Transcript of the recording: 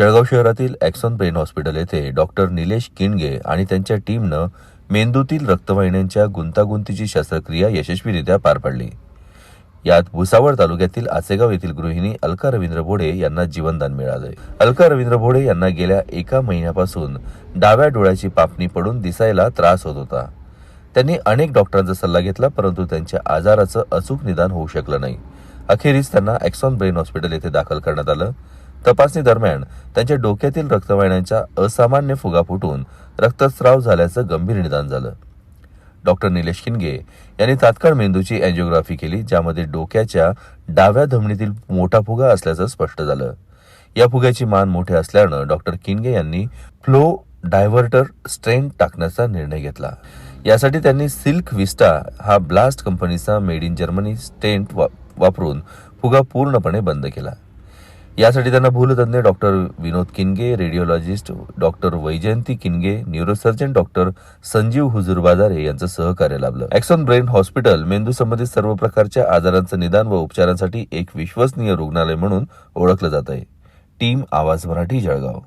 जळगाव शहरातील Axon brain hospital येथे doctor Nilesh Kinge आणि त्यांच्या टीमनं मेंदूतील रक्तवाहिन्यांच्या गुंतागुंतीची शस्त्रक्रिया यशस्वीरित्या पार पाडली. यात भुसावळ तालुक्यातील आसेगाव येथील गृहिणी अलका रवींद्र बोडे यांना जीवनदान मिळालंय अलका रवींद्र बोडे यांना गेल्या एका महिन्यापासून डाव्या डोळ्याची पापणी पडून दिसायला त्रास होत होता. त्यांनी अनेक डॉक्टरांचा सल्ला घेतला परंतु त्यांच्या आजाराचं अचूक निदान होऊ शकलं नाही. अखेरीस त्यांना ॲक्सॉन ब्रेन हॉस्पिटल येथे दाखल करण्यात आलं. तपासणी दरम्यान त्यांच्या डोक्यातील रक्तवाहिन्यांच्या असामान्य फुगा फुटून रक्तस्राव झाल्याचं गंभीर निदान झालं. डॉक्टर निलेश किनगे यांनी तात्काळ मेंदूची अँजिओग्राफी केली ज्यामध्ये डोक्याच्या डाव्या धमनीतील मोठा फुगा असल्याचं स्पष्ट झालं. या फुग्याची मान मोठे असल्यानं डॉक्टर किनगे यांनी फ्लो डायव्हर्टर स्ट्रेंट टाकण्याचा निर्णय घेतला. यासाठी त्यांनी सिल्क विस्टा हा ब्लास्ट कंपनीचा मेड इन जर्मनी स्टेंट वा- वापरून फुगा पूर्णपणे बंद केला. यासाठी त्यांना भूलतज्ञ doctor Vinod Kinge radiologist doctor Vaijayanti Kinge neurosurgeon doctor Sanjeev Huzur Bajare यांचं सहकार्य लाभलं. ॲक्सॉन ब्रेन हॉस्पिटल मेंदू संबंधित सर्व प्रकारच्या आजारांचं निदान व उपचारांसाठी एक विश्वसनीय रुग्णालय म्हणून ओळखलं जात आहे. टीम आवाज मराठी जळगाव.